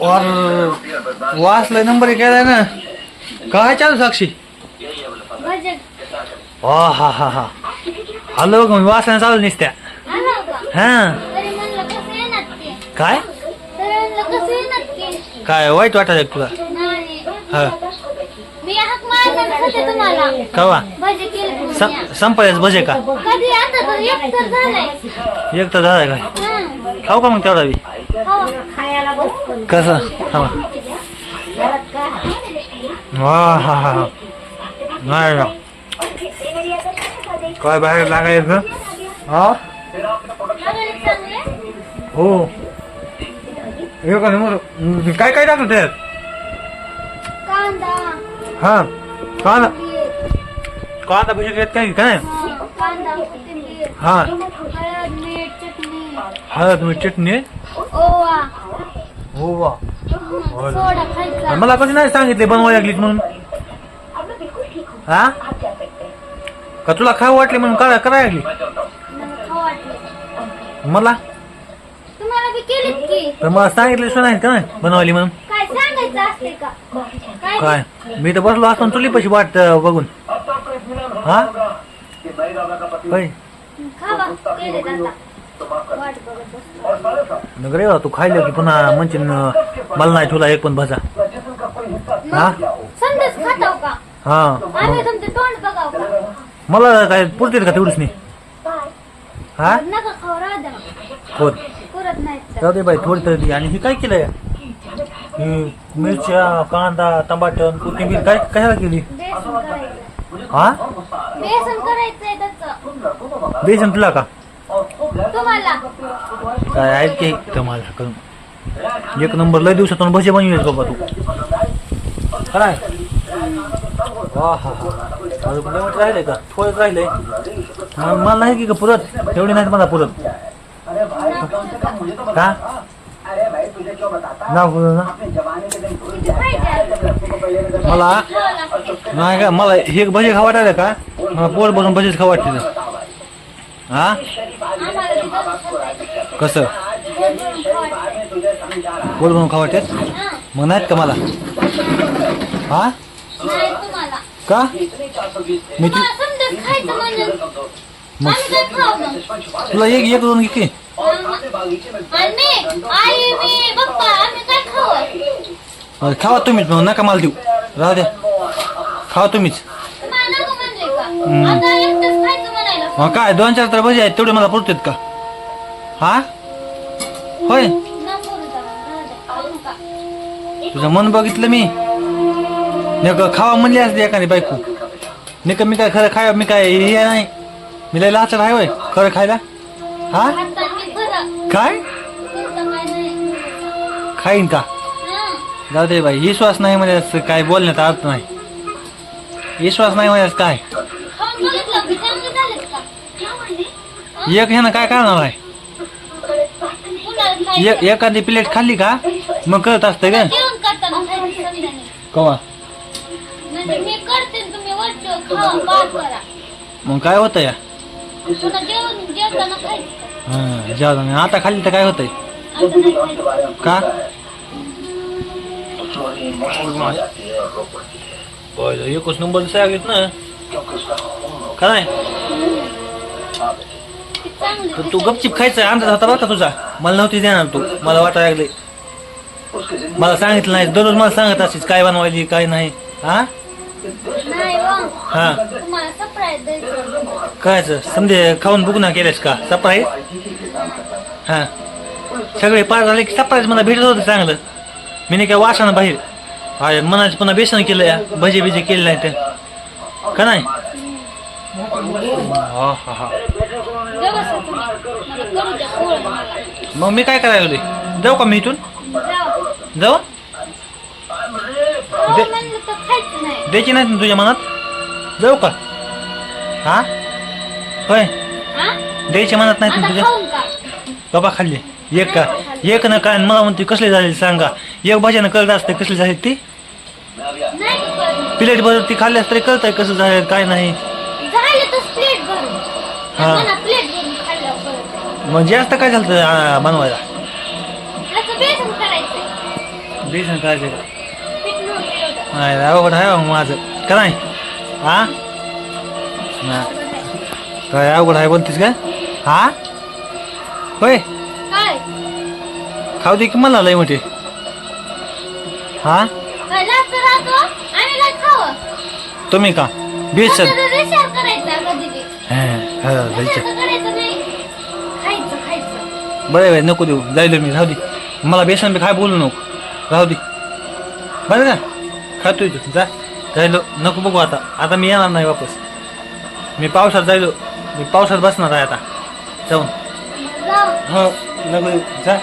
और वाचलाय नंबर केलाय ना? काय चालू साक्षी? भजे हा हा हा. हा हॅलो मी वाचना चालू नसत्या. हा. काय? काय वाईट वाटायला तुला? नाही. हा. कवा? भजे संपायच बजे का? एक तर झालाय. एक काय. खाऊ का मग तेवढा बी? कसं? हा हा हा हा. नाही ना काय बाहेर लागायचं? हा? हो. हे का नंबर काय काय टाकलं त्यात? कांदा हा. कांदा. कांदा भजी घेत काय काय हं, हा हळद मीठ चटणी. हळद मीठ चटणी? ओवा. हो वा सोडा खायचा मला कधी नाही सांगितले बनवायला लागलीच म्हणून? हा? का तुला खाऊ वाटले म्हणून करा करायला लागली? मला खाऊ वाटले. मला? तुम्हाला बी केलीत की. तर मला सांगितले सुद्धा नाही का नाही बनवायली म्हणून? काय सांगायचं असते का? काय काय? मी तर बसलो असतो तुली पशी वाट बघून. हा? खावा आता. बसलो. नगर रे तू खायला की पुन्हा म्हणशील अं, मला नाही तुला एक पण भजा. हा? संदेश खाताव का? हा. आम्ही तुमचे तोंड बघाव का? मला काय पुरतील का तेवढीच नाही? हा? नका खाऊ राहू द्या. होत. पुरत नाही तर. जाऊ दे बाई थोडी तरी. आणि हे काय केलंय? ही मिरच्या कांदा टमाटर कोथिंबीर काय कशाला केली? बेसन करायचं हा? बेसन करायचंय त्याचं. बेसन तुला का? तुम्हाला. काय ऐक की तुम्हाला करून एक नंबर लय दिवसातून भजे बनवेल बाबा तू. काय वा हा हा. राहिले का? थोडं राहिले मला नाही की का पुरत? तेवढी नाही मला पुरत. का? ना बोलू ना. मला? नाही का मला हे भजे खावा वाटायला का? मला पोट बसून भजेच खावा वाटते हा. कसं. पोट बनवून खावा वाटेल हं. मग नाहीत का मला? हा? का? मी तू म्हणून मग तुला एक एक दोन घे खावा तुम्हीच मग नका मला देऊ. राहू द्या. खावा तुम्हीच. मग काय दोन चार तर आहेत तेवढे मला पुरतात का? हा? होय. तुझं मन बघितलं मी. नेक खावा म्हणली असते एखादी बायको. नेक मी काय खरं खाय मी काय हे नाही. मी लय लाचर आहे होय खरं खायला. हा? काय? खाईन का? जाऊ दे बाई विश्वास नाही म्हणजे काय बोलण्यात अर्थ नाही. विश्वास नाही म्हणजे काय खाऊन बघितलं की चांगले झालेत का? एक ह्यानं काय करणार आहे? पुन्हा खायचं. एक एखादी प्लेट खाल्ली का? मग कळत असतं का? जेवण करताना खायचं समजाने. कवा? म्हणजे मी करते आणि तुम्ही वरचं खावा पाक करा मग काय होतं या पुन्हा जेवण जेवताना खायचं हा जाऊ दे. आता खाल्ली तर काय होतंय? आता नाही खायचं का? पहिलं एकच नंबर सांगित ना? काय? तर तू गपचिप खायचा अंदाज होता बरं का तुझा? मला नव्हती देणार तू. मला वाटायला लागले मला सांगितलं नाही. दररोज मला सांगत असेल काय बनवायची काय नाही. हा? नाही हो. हा. तुम्हाला सरप्राईज द्यायचं कायच? समजे खाऊन बघू ना केलेस का? सरप्राईज हा. सगळे पार झाले की सरप्राईज मला भेटत होतं चांगलं. मी नाही काय वासानं बाहेर. अरे मनाचं पुन्हा बेसन केलं या. भजे बिजे केले नाही ते. का नाही? हा हा हा. मग मी काय करायला लागलोय? जाऊ का मी इथून? जाऊ? हो द्यायची नाही तुझ्या मनात? जाऊ का? हा? होय. हा? द्यायची मनात नाही तुझ्या? बाबा खाल्ली. एक का? एक ना काय? मला म्हणते कसले झाले सांगा. एक भाज्यानं कळत असते कसली झाली ती. प्लेट भर ती खाल्ल्यास तरी कळतंय कसं झालं काय नाही. हा. मग जास्त काय झालं बनवायला? आता त्याचं बेसन करायचं का? होतं. नाही अवघड आहे हो माझं. का नाही? हा. काय अवघड आहे बोलतीस का? हा? होय? काय? खाऊ दे की मला लय मोठी. हा? तुम्ही का? बेसन. हा, बरं आहे नको देऊ. जायलो मी राहू दे. मला बेसन बी काय बोलू नको. राहू दे. बरं का? खातोय तू. जा. जायलो. नको बघू आता. आता मी येणार नाही वापस. मी पावसात जायलो. मी पावसात बसणार आहे आता. जाऊन. जाऊ हो. नको देऊ जा.